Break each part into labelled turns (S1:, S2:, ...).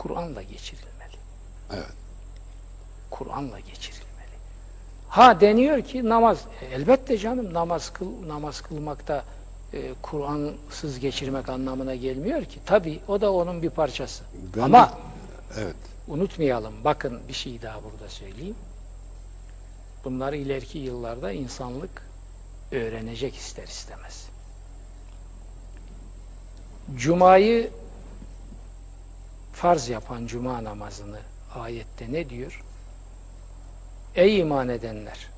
S1: Kur'an'la geçirilmeli.
S2: Evet.
S1: Kur'an'la geçirilmeli. Ha deniyor ki namaz e, elbette canım namaz kıl namaz kılmakta e, Kur'ansız geçirmek anlamına gelmiyor ki. Tabi o da onun bir parçası.
S2: Ben
S1: Ama
S2: evet.
S1: unutmayalım. Bakın bir şey daha burada söyleyeyim. Bunları ileriki yıllarda insanlık öğrenecek ister istemez. Cuma'yı farz yapan cuma namazını ayette ne diyor? Ey iman edenler!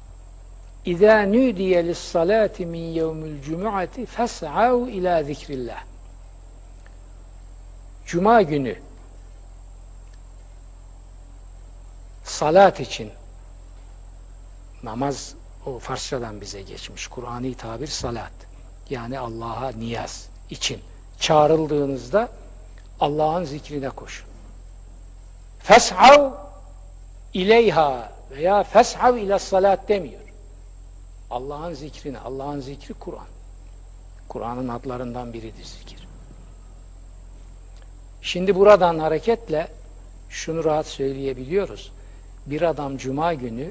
S1: İzâ nüdiye lissalâti min yevmil cumu'ati fes'av ila zikrillah. Cuma günü salat için namaz o Farsçadan bize geçmiş. Kur'ani tabir salat. Yani Allah'a niyaz için çağrıldığınızda Allah'ın zikrine koşun. Fes'av ileyha veya fes'av ila salat demiyor. Allah'ın zikrine, Allah'ın zikri Kur'an. Kur'an'ın adlarından biridir zikir. Şimdi buradan hareketle şunu rahat söyleyebiliyoruz. Bir adam cuma günü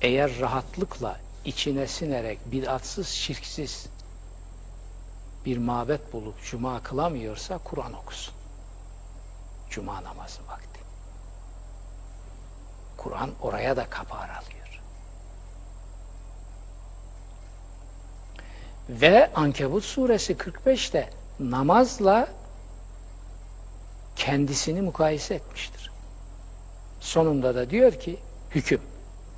S1: eğer rahatlıkla içine sinerek bid'atsız, şirksiz bir mabet bulup cuma kılamıyorsa Kur'an okusun. Cuma namazı vakti. Kur'an oraya da kapı aralıyor. Ve Ankebut suresi 45'te namazla kendisini mukayese etmiştir. Sonunda da diyor ki hüküm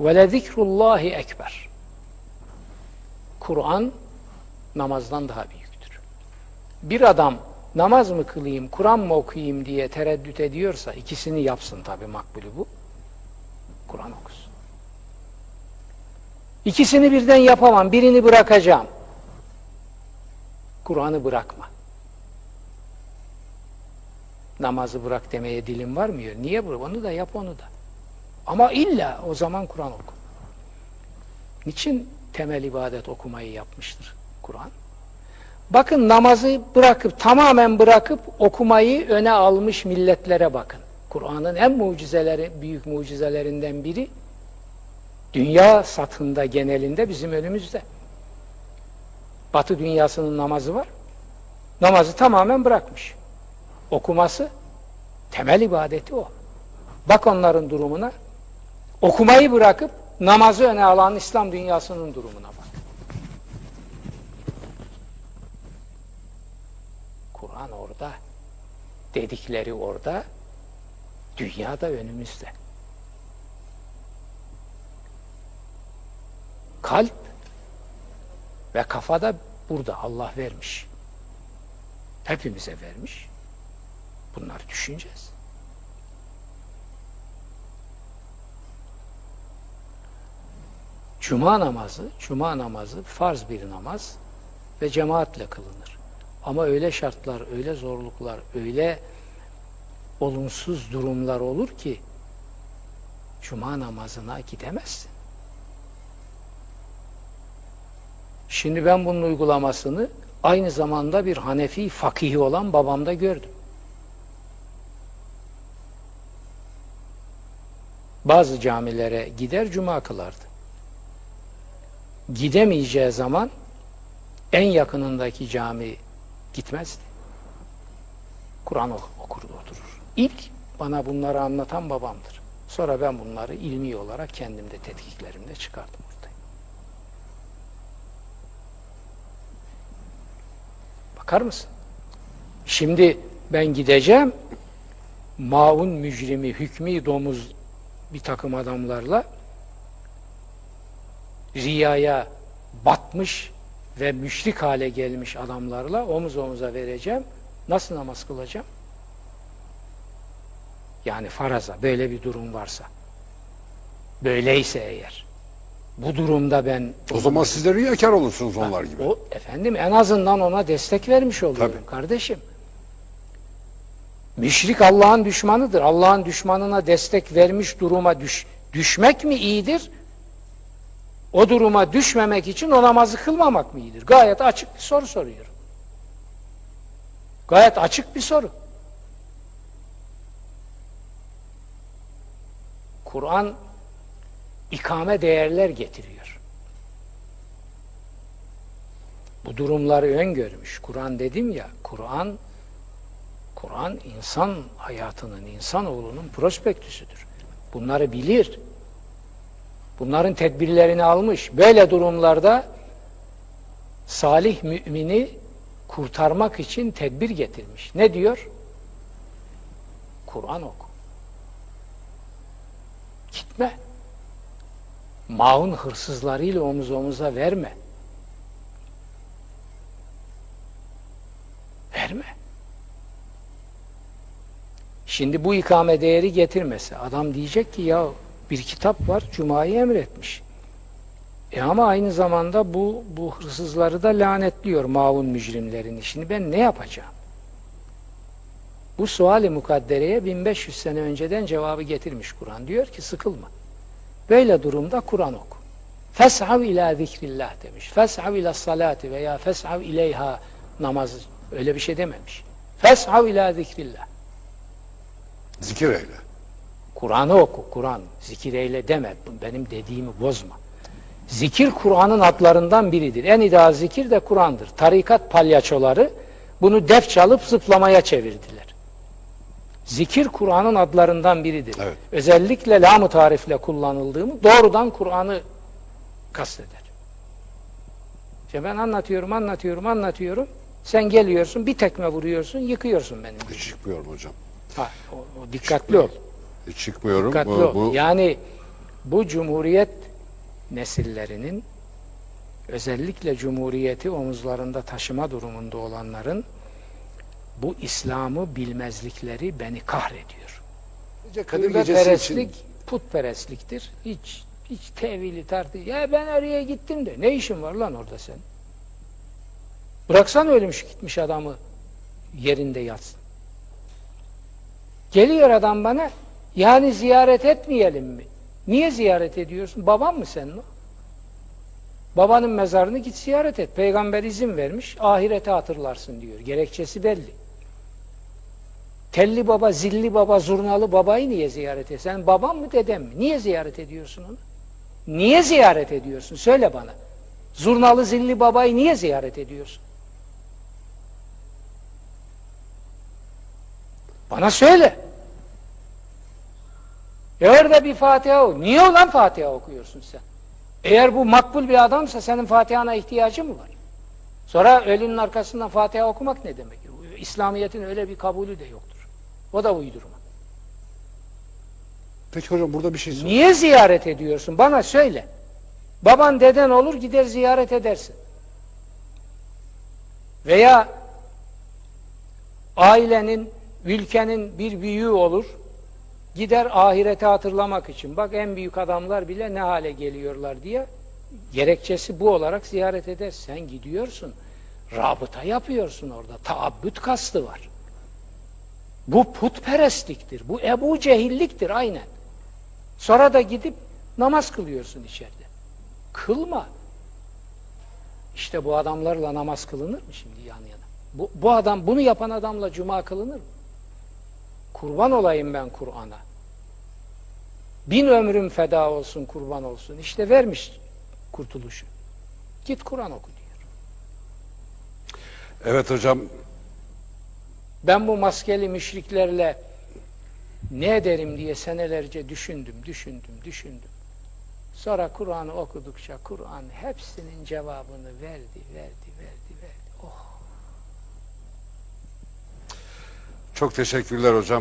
S1: ve zikrullahi ekber. Kur'an namazdan daha büyüktür. Bir adam namaz mı kılayım, Kur'an mı okuyayım diye tereddüt ediyorsa ikisini yapsın tabi makbulü bu. Kur'an okusun. İkisini birden yapamam, birini bırakacağım. Kur'an'ı bırakma. Namazı bırak demeye dilim varmıyor. Niye bırak? Onu da yap onu da. Ama illa o zaman Kur'an oku. Niçin temel ibadet okumayı yapmıştır Kur'an? Bakın namazı bırakıp tamamen bırakıp okumayı öne almış milletlere bakın. Kur'an'ın en mucizeleri, büyük mucizelerinden biri dünya satında genelinde bizim önümüzde. Batı dünyasının namazı var. Namazı tamamen bırakmış. Okuması temel ibadeti o. Bak onların durumuna. Okumayı bırakıp namazı öne alan İslam dünyasının durumuna bak. Kur'an orada, dedikleri orada, dünya da önümüzde. Kalp ve kafada burada Allah vermiş. Hepimize vermiş. Bunları düşüneceğiz. Cuma namazı, cuma namazı farz bir namaz ve cemaatle kılınır. Ama öyle şartlar, öyle zorluklar, öyle olumsuz durumlar olur ki cuma namazına gidemezsin. Şimdi ben bunun uygulamasını aynı zamanda bir Hanefi fakihi olan babamda gördüm. Bazı camilere gider cuma kılardı. Gidemeyeceği zaman en yakınındaki cami gitmezdi. Kur'an ok- okurdu oturur. İlk bana bunları anlatan babamdır. Sonra ben bunları ilmi olarak kendimde tetkiklerimde çıkardım ortaya. Bakar mısın? Şimdi ben gideceğim maun mücrimi, hükmü domuz bir takım adamlarla riyaya batmış ve müşrik hale gelmiş adamlarla omuz omuza vereceğim. Nasıl namaz kılacağım? Yani faraza böyle bir durum varsa. Böyleyse eğer. Bu durumda ben
S2: O zaman siz de riyakar olursunuz onlar gibi.
S1: o efendim en azından ona destek vermiş oluyorum
S2: Tabii.
S1: kardeşim. Müşrik Allah'ın düşmanıdır. Allah'ın düşmanına destek vermiş duruma düş, düşmek mi iyidir? O duruma düşmemek için o namazı kılmamak mı iyidir? Gayet açık bir soru soruyorum. Gayet açık bir soru. Kur'an ikame değerler getiriyor. Bu durumları öngörmüş. Kur'an dedim ya, Kur'an Kur'an insan hayatının, insanoğlunun prospektüsüdür. Bunları bilir. Bunların tedbirlerini almış. Böyle durumlarda salih mümini kurtarmak için tedbir getirmiş. Ne diyor? Kur'an oku. Gitme. Maun hırsızlarıyla omuz omuza verme. Verme. Şimdi bu ikame değeri getirmese adam diyecek ki ya bir kitap var Cuma'yı emretmiş. E ama aynı zamanda bu bu hırsızları da lanetliyor maun mücrimlerini. Şimdi ben ne yapacağım? Bu suali mukaddereye 1500 sene önceden cevabı getirmiş Kur'an. Diyor ki sıkılma. Böyle durumda Kur'an oku. Fes'av ila zikrillah demiş. Fes'av ila salati veya fes'av ileyha namazı. Öyle bir şey dememiş. Fes'av ila zikrillah.
S2: Zikir eyle.
S1: Kur'an'ı oku, Kur'an. Zikir eyle deme. Benim dediğimi bozma. Zikir Kur'an'ın adlarından biridir. En ideal zikir de Kur'an'dır. Tarikat palyaçoları bunu def çalıp zıplamaya çevirdiler. Zikir Kur'an'ın adlarından biridir.
S2: Evet.
S1: Özellikle lam-ı tarifle kullanıldığımı doğrudan Kur'an'ı kasteder. İşte ben anlatıyorum, anlatıyorum, anlatıyorum. Sen geliyorsun, bir tekme vuruyorsun, yıkıyorsun beni.
S2: Hiç çıkmıyorum hocam.
S1: Ha, o, o dikkatli ol.
S2: Çıkmıyorum.
S1: Dikkatli
S2: Bu,
S1: ol.
S2: bu
S1: Yani bu cumhuriyet nesillerinin özellikle cumhuriyeti omuzlarında taşıma durumunda olanların bu İslam'ı bilmezlikleri beni kahrediyor.
S2: Gece Kadir Gecesi için
S1: putperestliktir. Hiç hiç tevili tartı. Ya ben oraya gittim de ne işin var lan orada sen? Bıraksan ölmüş gitmiş adamı yerinde yatsın. Geliyor adam bana yani ziyaret etmeyelim mi? Niye ziyaret ediyorsun? Baban mı senin o? Babanın mezarını git ziyaret et. Peygamber izin vermiş. Ahirete hatırlarsın diyor. Gerekçesi belli. Telli baba, zilli baba, zurnalı babayı niye ziyaret et? Sen baban mı dedem mi? Niye ziyaret ediyorsun onu? Niye ziyaret ediyorsun? Söyle bana. Zurnalı zilli babayı niye ziyaret ediyorsun? Bana söyle. E orada bir Fatiha oku. Niye olan Fatiha okuyorsun sen? Eğer bu makbul bir adamsa senin Fatiha'na ihtiyacı mı var? Sonra ölünün arkasından Fatiha okumak ne demek? İslamiyet'in öyle bir kabulü de yoktur. O da uydurma.
S2: Peki hocam burada bir şey sor.
S1: Niye ziyaret ediyorsun? Bana söyle. Baban deden olur gider ziyaret edersin. Veya ailenin, ülkenin bir büyüğü olur. Gider ahirete hatırlamak için. Bak en büyük adamlar bile ne hale geliyorlar diye. Gerekçesi bu olarak ziyaret eder. Sen gidiyorsun. Rabıta yapıyorsun orada. Taabbüt kastı var. Bu putperestliktir. Bu Ebu Cehilliktir aynen. Sonra da gidip namaz kılıyorsun içeride. Kılma. İşte bu adamlarla namaz kılınır mı şimdi yan yana? Bu, bu adam, bunu yapan adamla cuma kılınır mı? Kurban olayım ben Kur'an'a. Bin ömrüm feda olsun, kurban olsun. İşte vermiş kurtuluşu. Git Kur'an oku diyor.
S2: Evet hocam
S1: Ben bu maskeli müşriklerle ne ederim diye senelerce düşündüm, düşündüm, düşündüm. Sonra Kur'an'ı okudukça Kur'an hepsinin cevabını verdi, verdi, verdi, verdi. Oh.
S2: çok teşekkürler hocam.